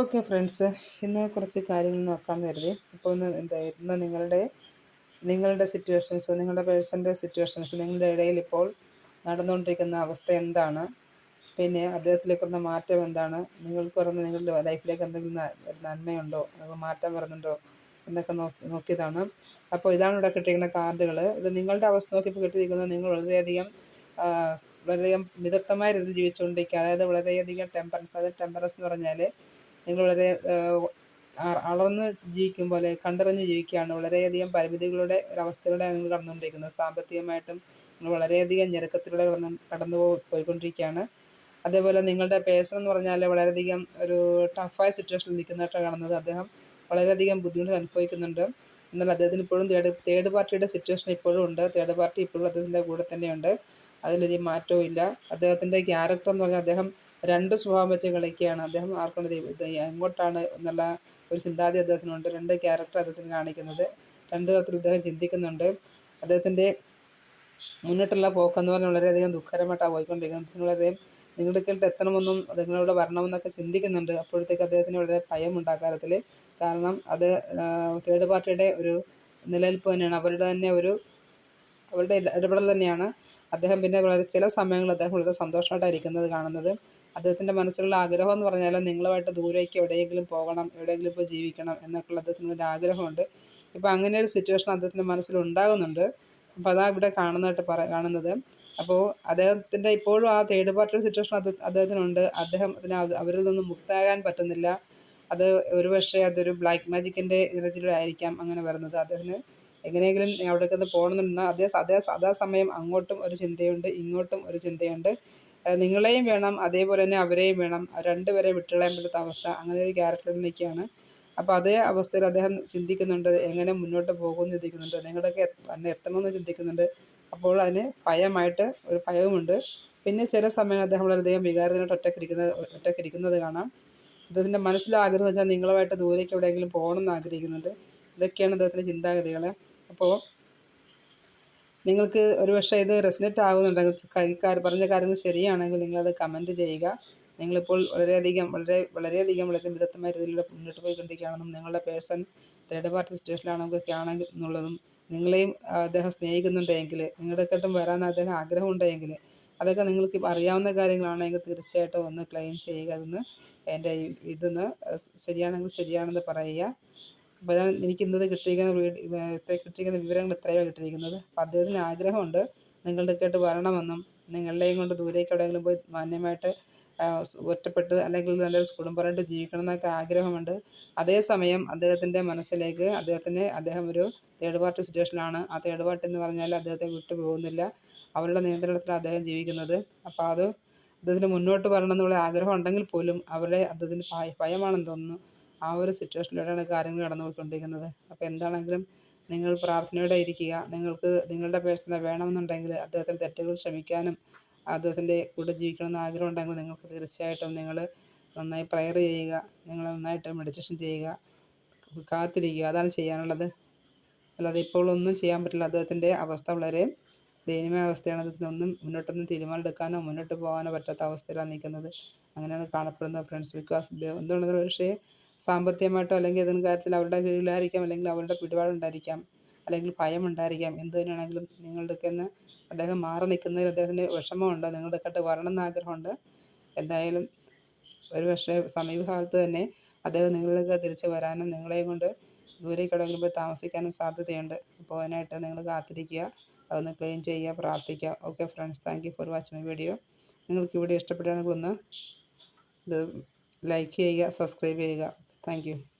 Okay friends ഇന്ന് കുറച്ച് കാര്യങ്ങൾ നോക്കാൻ കരുതി. അപ്പോൾ ഒന്ന് എന്താ ഇന്ന് നിങ്ങളുടെ നിങ്ങളുടെ സിറ്റുവേഷൻസ് നിങ്ങളുടെ പേഴ്സന്റെ സിറ്റുവേഷൻസ് നിങ്ങളുടെ ഇടയിൽ ഇപ്പോൾ നടന്നുകൊണ്ടിരിക്കുന്ന അവസ്ഥ എന്താണ്? പിന്നെ അദ്ദേഹത്തിലേക്ക് വന്ന മാറ്റം എന്താണ്? നിങ്ങൾക്ക് വരുന്ന നിങ്ങളുടെ ലൈഫിലേക്ക് എന്തെങ്കിലും നന്മയുണ്ടോ? അത് മാറ്റം വരുന്നുണ്ടോ? എന്നൊക്കെ നോക്കി നോക്കിയതാണ്. അപ്പോൾ ഇതാണ് ഇവിടെ കിട്ടിയിരിക്കുന്ന കാർഡുകൾ ഇത് നിങ്ങളുടെ അവസ്ഥ നോക്കിയപ്പോൾ കിട്ടിയിരിക്കുന്നത് നിങ്ങൾ വളരെയധികം വളരെയധികം മിതത്വമായ രീതിയിൽ ജീവിച്ചുകൊണ്ടിരിക്കുക. അതായത് വളരെയധികം ടെമ്പറൻസ് അതായത് ടെമ്പറൻസ് എന്ന് പറഞ്ഞാൽ നിങ്ങൾ വളരെ അളർന്ന് ജീവിക്കും പോലെ കണ്ടറിഞ്ഞ് ജീവിക്കുകയാണ് വളരെയധികം പരിമിതികളുടെ ഒരവസ്ഥയിലൂടെ നിങ്ങൾ കടന്നുകൊണ്ടിരിക്കുന്നത്. സാമ്പത്തികമായിട്ടും നിങ്ങൾ വളരെയധികം ഞെരുക്കത്തിലൂടെ കടന്നു കടന്നു പോയിക്കൊണ്ടിരിക്കുകയാണ്. അതേപോലെ നിങ്ങളുടെ പേഴ്സൺ എന്ന് പറഞ്ഞാൽ വളരെയധികം ഒരു ടഫായ സിറ്റുവേഷനിൽ നിൽക്കുന്നതായിട്ടാണ് കാണുന്നത്. അദ്ദേഹം വളരെയധികം ബുദ്ധിമുട്ട് അനുഭവിക്കുന്നുണ്ട്. എന്നാൽ അദ്ദേഹത്തിന് ഇപ്പോഴും തേർഡ് തേർഡ് പാർട്ടിയുടെ സിറ്റുവേഷൻ ഇപ്പോഴും ഉണ്ട്. തേർഡ് പാർട്ടി ഇപ്പോഴും അദ്ദേഹത്തിന്റെ കൂടെ തന്നെയുണ്ട്. അതിലൊരു മാറ്റവും ഇല്ല. അദ്ദേഹത്തിന്റെ ക്യാരക്ടർ എന്ന് പറഞ്ഞാൽ അദ്ദേഹം രണ്ട് സ്വഭാവം വെച്ച് കളിക്കുകയാണ്. അദ്ദേഹം ആർക്കാണ് എങ്ങോട്ടാണ് എന്നുള്ള ഒരു ചിന്താതി അദ്ദേഹത്തിനുണ്ട്. രണ്ട് ക്യാരക്ടർ അദ്ദേഹത്തിന് കാണിക്കുന്നത് രണ്ട് തരത്തിൽ അദ്ദേഹം ചിന്തിക്കുന്നുണ്ട്. അദ്ദേഹത്തിന്റെ മുന്നിട്ടുള്ള പോക്കെന്ന് പറഞ്ഞാൽ വളരെയധികം ദുഃഖകരമായിട്ടാണ് പോയിക്കൊണ്ടിരിക്കുന്നത്. വളരെയധികം നിങ്ങളുടെ എത്തണമെന്നും നിങ്ങളിവിടെ വരണമെന്നൊക്കെ ചിന്തിക്കുന്നുണ്ട്. അപ്പോഴത്തേക്ക് അദ്ദേഹത്തിന് വളരെ ഭയമുണ്ട് കാരണം അത് തേർഡ് പാർട്ടിയുടെ ഒരു നിലനിൽപ്പ് തന്നെയാണ്. അവരുടെ തന്നെ ഒരു അവരുടെ ഇടപെടൽ തന്നെയാണ്. അദ്ദേഹം പിന്നെ വളരെ ചില സമയങ്ങളിൽ അദ്ദേഹം വളരെ സന്തോഷമായിട്ടായിരിക്കുന്നത് കാണുന്നത്. അദ്ദേഹത്തിന്റെ മനസ്സിലുള്ള ആഗ്രഹം എന്ന് പറഞ്ഞാൽ നിങ്ങളുമായിട്ട് ദൂരേക്ക് എവിടെയെങ്കിലും പോകണം എവിടെയെങ്കിലും ഇപ്പോൾ ജീവിക്കണം എന്നൊക്കെയുള്ള അദ്ദേഹത്തിനൊരു ആഗ്രഹമുണ്ട്. ഇപ്പോൾ അങ്ങനെ ഒരു സിറ്റുവേഷൻ അദ്ദേഹത്തിന്റെ മനസ്സിൽ ഉണ്ടാകുന്നുണ്ട്. അപ്പോൾ അതാണ് ഇവിടെ കാണുന്നതായിട്ട് പറ കാണുന്നത്. അപ്പോൾ അദ്ദേഹത്തിന്റെ ഇപ്പോഴും ആ തേർഡ് പാർട്ടി സിറ്റുവേഷൻ അത് അദ്ദേഹത്തിനുണ്ട്. അദ്ദേഹം അതിന് അവരിൽ നിന്ന് മുക്താകാൻ പറ്റുന്നില്ല. അത് ഒരുപക്ഷെ അതൊരു ബ്ലാക്ക് മാജിക്കിന്റെ ആയിരിക്കാം അങ്ങനെ വരുന്നത്. അദ്ദേഹത്തിന് എങ്ങനെയെങ്കിലും അവിടേക്കൊന്ന് പോകണമെന്ന് അതേ അതേ സമയം അങ്ങോട്ടും ഒരു ചിന്തയുണ്ട് ഇങ്ങോട്ടും ഒരു ചിന്തയുണ്ട്. നിങ്ങളെയും വേണം അതേപോലെ തന്നെ അവരെയും വേണം. രണ്ടുപേരെ വിട്ടുകളയാൻ പറ്റാത്ത അവസ്ഥ. അങ്ങനെ ഒരു ക്യാരക്ടറിൽ നിൽക്കുകയാണ്. അപ്പോൾ അതേ അവസ്ഥയിൽ അദ്ദേഹം ചിന്തിക്കുന്നുണ്ട് എങ്ങനെ മുന്നോട്ട് പോകുമെന്ന് ചിന്തിക്കുന്നുണ്ട്. നിങ്ങളുടെയൊക്കെ തന്നെ എത്തണമെന്ന് ചിന്തിക്കുന്നുണ്ട്. അപ്പോൾ അതിന് ഭയമായിട്ട് ഒരു ഭയവുമുണ്ട്. പിന്നെ ചില സമയം അദ്ദേഹം വളരെയധികം വികാരത്തിനായിട്ട് ഒറ്റക്കിരിക്കുന്നത് ഒറ്റക്കിരിക്കുന്നത് കാണാം. അദ്ദേഹത്തിന്റെ മനസ്സിലാഗ്രഹം വെച്ചാൽ നിങ്ങളുമായിട്ട് ദൂരേക്ക് എവിടെയെങ്കിലും പോകണം എന്ന് ആഗ്രഹിക്കുന്നുണ്ട്. ഇതൊക്കെയാണ് അദ്ദേഹത്തിന്റെ ചിന്താഗതികൾ. അപ്പോൾ നിങ്ങൾക്ക് ഒരു പക്ഷേ ഇത് റെസിനേറ്റ് ആകുന്നുണ്ടെങ്കിൽ പറഞ്ഞ കാര്യങ്ങൾ ശരിയാണെങ്കിൽ നിങ്ങളത് കമന്റ് ചെയ്യുക. നിങ്ങളിപ്പോൾ വളരെയധികം വളരെ വളരെയധികം വളരെ മിതത്വമായ രീതിയിലൂടെ മുന്നോട്ട് പോയിക്കൊണ്ടിരിക്കുകയാണെന്നും നിങ്ങളുടെ പേഴ്സൺ തേർഡ് പാർട്ടി സിറ്റുവേഷനിലാണെന്നൊക്കെ ആണെങ്കിൽ എന്നുള്ളതും നിങ്ങളെയും അദ്ദേഹം സ്നേഹിക്കുന്നുണ്ടെങ്കിൽ നിങ്ങളുടെ കേട്ടും വരാൻ അദ്ദേഹം ആഗ്രഹമുണ്ടെങ്കിൽ അതൊക്കെ നിങ്ങൾക്ക് അറിയാവുന്ന കാര്യങ്ങളാണെങ്കിൽ തീർച്ചയായിട്ടും ഒന്ന് ക്ലെയിം ചെയ്യുക. അതൊന്ന് എന്റെ ഇതെന്ന് ശരിയാണെങ്കിൽ ശരിയാണെന്ന് പറയുക. അപ്പോൾ എനിക്ക് ഇന്നത് കിട്ടിയിരിക്കുന്ന കിട്ടിയിരിക്കുന്ന വിവരങ്ങൾ ഇത്രയാണ് കിട്ടിയിരിക്കുന്നത്. അപ്പോൾ അദ്ദേഹത്തിന് ആഗ്രഹമുണ്ട് നിങ്ങളുടെ കേട്ട് വരണമെന്നും നിങ്ങളുടെയും കൊണ്ട് ദൂരേക്ക് എവിടെയെങ്കിലും പോയി മാന്യമായിട്ട് ഒറ്റപ്പെട്ട് അല്ലെങ്കിൽ നല്ലൊരു കുടുംബമായിട്ട് ജീവിക്കണം എന്നൊക്കെ ആഗ്രഹമുണ്ട്. അതേസമയം അദ്ദേഹത്തിന്റെ മനസ്സിലേക്ക് അദ്ദേഹത്തിന് അദ്ദേഹം ഒരു തേർഡ് പാർട്ടി സിറ്റുവേഷനിലാണ് ആ തേർഡ് പാർട്ടി എന്ന് പറഞ്ഞാൽ അദ്ദേഹത്തെ വിട്ടു പോകുന്നില്ല. അവരുടെ നിയന്ത്രണത്തിൽ അദ്ദേഹം ജീവിക്കുന്നത്. അപ്പോൾ അത് അദ്ദേഹത്തിന് മുന്നോട്ട് വരണം എന്നുള്ള ആഗ്രഹം ഉണ്ടെങ്കിൽ പോലും അവരുടെ അദ്ദേഹത്തിന് ഭയമാണെന്ന് തോന്നുന്നു. ആ ഒരു സിറ്റുവേഷനിലൂടെയാണ് കാര്യങ്ങൾ കടന്നു പോയിക്കൊണ്ടിരിക്കുന്നത് അപ്പോൾ എന്താണെങ്കിലും നിങ്ങൾ പ്രാർത്ഥനയോടെ ഇരിക്കുക. നിങ്ങൾക്ക് നിങ്ങളുടെ പേഴ്സണെ വേണമെന്നുണ്ടെങ്കിൽ അദ്ദേഹത്തിന്റെ തെറ്റുകൾ ക്ഷമിക്കാനും അദ്ദേഹത്തിന്റെ കൂടെ ജീവിക്കണമെന്ന് ആഗ്രഹം ഉണ്ടെങ്കിൽ നിങ്ങൾക്ക് തീർച്ചയായിട്ടും നിങ്ങൾ നന്നായി പ്രയർ ചെയ്യുക. നിങ്ങൾ നന്നായിട്ട് മെഡിറ്റേഷൻ ചെയ്യുക. കാത്തിരിക്കുക. അതാണ് ചെയ്യാനുള്ളത്. അല്ലാതെ ഇപ്പോൾ ഒന്നും ചെയ്യാൻ പറ്റില്ല. അദ്ദേഹത്തിന്റെ അവസ്ഥ വളരെ ദയനീയമായ അവസ്ഥയാണ്. അദ്ദേഹത്തിനൊന്നും മുന്നോട്ടൊന്നും തീരുമാനം എടുക്കാനോ മുന്നോട്ട് പോകാനോ പറ്റാത്ത അവസ്ഥയിലാണ് നിൽക്കുന്നത്. അങ്ങനെയാണ് കാണപ്പെടുന്നത് ഫ്രണ്ട്സ് ബിക്കോസ് എന്തുകൊണ്ടെന്ന് പക്ഷേ സാമ്പത്തികമായിട്ടോ അല്ലെങ്കിൽ ഏതെങ്കിലും കാര്യത്തിൽ അവരുടെ കീഴിലായിരിക്കാം അല്ലെങ്കിൽ അവരുടെ പിടിപാടുണ്ടായിരിക്കാം അല്ലെങ്കിൽ ഭയമുണ്ടായിരിക്കാം എന്ത് തന്നെയാണെങ്കിലും നിങ്ങളുടെ നിന്ന് അദ്ദേഹം മാറി നിൽക്കുന്നതിൽ അദ്ദേഹത്തിന് വിഷമമുണ്ട് നിങ്ങളുടെ കട്ട് വരണം എന്ന് ആഗ്രഹമുണ്ട്. എന്തായാലും ഒരു പക്ഷേ സമീപകാലത്ത് തന്നെ അദ്ദേഹം നിങ്ങളിലേക്ക് തിരിച്ചു വരാനും നിങ്ങളെയും കൊണ്ട് ദൂരേക്ക് എവിടെയെങ്കിലും പോയി താമസിക്കാനും സാധ്യതയുണ്ട്. അപ്പോൾ അതിനായിട്ട് നിങ്ങൾ കാത്തിരിക്കുക അതൊന്ന് ക്ലീൻ ചെയ്യുക പ്രാർത്ഥിക്കുക. Okay friends thank you for watching my video. നിങ്ങൾക്ക് ഇവിടെ ഇഷ്ടപ്പെടുകയാണെങ്കിൽ ഒന്ന് ഇത് ലൈക്ക് ചെയ്യുക സബ്സ്ക്രൈബ് ചെയ്യുക. താങ്ക്